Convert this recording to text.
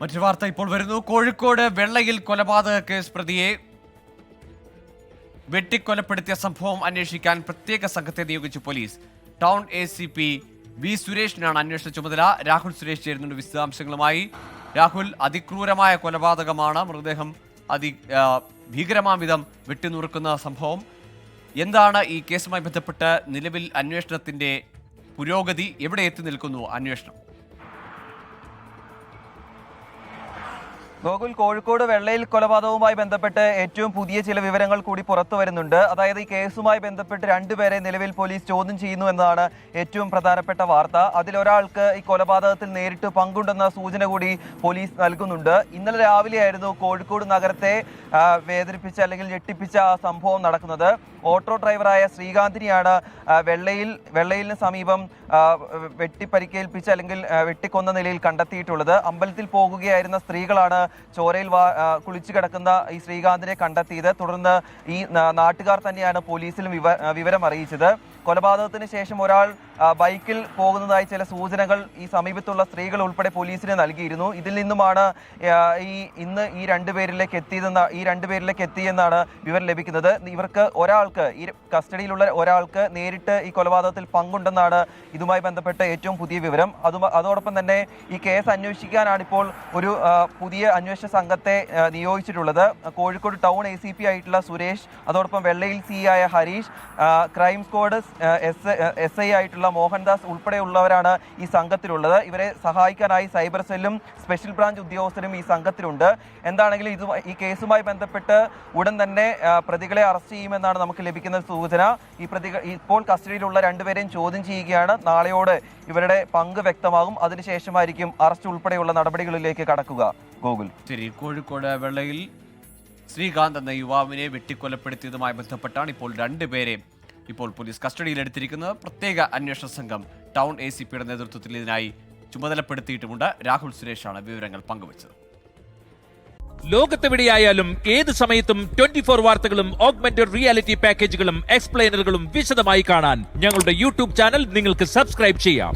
മറ്റൊരു വാർത്ത ഇപ്പോൾ വരുന്നു. കോഴിക്കോട് വെള്ളയിൽ കൊലപാതക കേസ് പ്രതിയെ വെട്ടിക്കൊലപ്പെടുത്തിയ സംഭവം അന്വേഷിക്കാൻ പ്രത്യേക സംഘത്തെ നിയോഗിച്ചു police. Town A C P V സുരേഷിനാണ് അന്വേഷണ ചുമതല. രാഹുൽ സുരേഷ് ചേരുന്നുണ്ട് വിശദാംശങ്ങളുമായി. രാഹുൽ അതിക്രൂരമായ കൊലപാതകമാണ്. മൃതദേഹം അതി ഭീകരമാം വിധം വെട്ടിനുറുക്കുന്ന സംഭവം. എന്താണ് ഈ കേസുമായി ബന്ധപ്പെട്ട് നിലവിൽ അന്വേഷണത്തിന്റെ പുരോഗതി? എവിടെ എത്തി നിൽക്കുന്നു അന്വേഷണം? ഗോകുൽ കോഴിക്കോട് വെള്ളയിൽ കൊലപാതകവുമായി ബന്ധപ്പെട്ട് ഏറ്റവും പുതിയ ചില വിവരങ്ങൾ കൂടി പുറത്തു വരുന്നുണ്ട്. അതായത് ഈ കേസുമായി ബന്ധപ്പെട്ട് രണ്ടുപേരെ നിലവിൽ പോലീസ് ചോദ്യം ചെയ്യുന്നു എന്നതാണ് ഏറ്റവും പ്രധാനപ്പെട്ട വാർത്ത. അതിലൊരാൾക്ക് ഈ കൊലപാതകത്തിൽ നേരിട്ട് പങ്കുണ്ടെന്ന സൂചന കൂടി പോലീസ് നൽകുന്നുണ്ട്. ഇന്നലെ രാവിലെയായിരുന്നു കോഴിക്കോട് നഗരത്തെ വേദനിപ്പിച്ച അല്ലെങ്കിൽ ഞെട്ടിപ്പിച്ച സംഭവം നടക്കുന്നത്. ഓട്ടോ ഡ്രൈവറായ ശ്രീകാന്തിനെയാണ് വെള്ളയിൽ വെള്ളയിലിന് സമീപം വെട്ടിപ്പരിക്കേൽപ്പിച്ച് അല്ലെങ്കിൽ വെട്ടിക്കൊന്ന നിലയിൽ കണ്ടെത്തിയിട്ടുള്ളത്. അമ്പലത്തിൽ പോകുകയായിരുന്ന സ്ത്രീകളാണ് ചോരയിൽ കുളിച്ചു കിടക്കുന്ന ഈ ശ്രീകാന്തിനെ കണ്ടെത്തിയത്. തുടർന്ന് ഈ നാട്ടുകാർ തന്നെയാണ് പോലീസിലും വിവ- വിവരം അറിയിച്ചത്. കൊലപാതകത്തിന് ശേഷം ഒരാൾ ബൈക്കിൽ പോകുന്നതായി ചില സൂചനകൾ ഈ സമീപത്തുള്ള സ്ത്രീകൾ ഉൾപ്പെടെ പോലീസിന് നൽകിയിരുന്നു. ഇതിൽ നിന്നുമാണ് ഈ ഇന്ന് ഈ രണ്ടുപേരിലേക്ക് എത്തിയതെന്ന ഈ രണ്ടുപേരിലേക്ക് എത്തിയെന്നാണ് വിവരം ലഭിക്കുന്നത്. ഇവർക്ക് ഒരാൾക്ക് ഈ കസ്റ്റഡിയിലുള്ള ഒരാൾക്ക് നേരിട്ട് ഈ കൊലപാതകത്തിൽ പങ്കുണ്ടെന്നാണ് ഇതുമായി ബന്ധപ്പെട്ട ഏറ്റവും പുതിയ വിവരം. അതും അതോടൊപ്പം തന്നെ ഈ കേസ് അന്വേഷിക്കാനാണ് ഇപ്പോൾ ഒരു പുതിയ അന്വേഷണ സംഘത്തെ നിയോഗിച്ചിട്ടുള്ളത്. Kozhikode town A C P ആയിട്ടുള്ള സുരേഷ് അതോടൊപ്പം വെള്ളയിൽ സി ആയ Harish crime squad S S I ആയിട്ടുള്ള മോഹൻദാസ് ഉൾപ്പെടെയുള്ളവരാണ് ഈ സംഘത്തിലുള്ളത്. ഇവരെ സഹായിക്കാനായി സൈബർ സെല്ലും സ്പെഷ്യൽ ബ്രാഞ്ച് ഉദ്യോഗസ്ഥരും ഈ സംഘത്തിലുണ്ട്. എന്താണെങ്കിലും ഇത് ഈ കേസുമായി ബന്ധപ്പെട്ട് ഉടൻ തന്നെ പ്രതികളെ അറസ്റ്റ് ചെയ്യുമെന്നാണ് നമുക്ക് ലഭിക്കുന്ന സൂചന. ഈ പ്രതികൾ ഇപ്പോൾ കസ്റ്റഡിയിലുള്ള രണ്ടുപേരെയും ചോദ്യം ചെയ്യുകയാണ്. നാളെയോടെ ഇവരുടെ പങ്ക് വ്യക്തമാകും. അതിനുശേഷമായിരിക്കും അറസ്റ്റ് ഉൾപ്പെടെയുള്ള നടപടികളിലേക്ക് കടക്കുക. ഗോകുൽ. ശരി കോഴിക്കോട് വെള്ളയിൽ ശ്രീകാന്ത് എന്ന യുവാവിനെ വെട്ടിക്കൊലപ്പെടുത്തിയതുമായി ബന്ധപ്പെട്ടാണ് ഇപ്പോൾ രണ്ടുപേരെ ഇപ്പോൾ പോലീസ് കസ്റ്റഡിയിലെടുത്തിരിക്കുന്നത് പ്രത്യേക അന്വേഷണ സംഘം ടൗൺ എ സി പിയുടെ നേതൃത്വത്തിൽ ഇതിനായി ചുമതലപ്പെടുത്തിയിട്ടുമുണ്ട്. രാഹുൽ സുരേഷാണ് വിവരങ്ങൾ പങ്കുവച്ചത്. ലോകത്തെവിടെയായാലും ഏത് സമയത്തും ട്വന്റി ഫോർ വാർത്തകളും ഓഗ്മെന്റഡ് റിയാലിറ്റി പാക്കേജുകളും എക്സ്പ്ലെയിനറുകളും വിശദമായി കാണാൻ ഞങ്ങളുടെ യൂട്യൂബ് ചാനൽ നിങ്ങൾക്ക് സബ്സ്ക്രൈബ് ചെയ്യാം.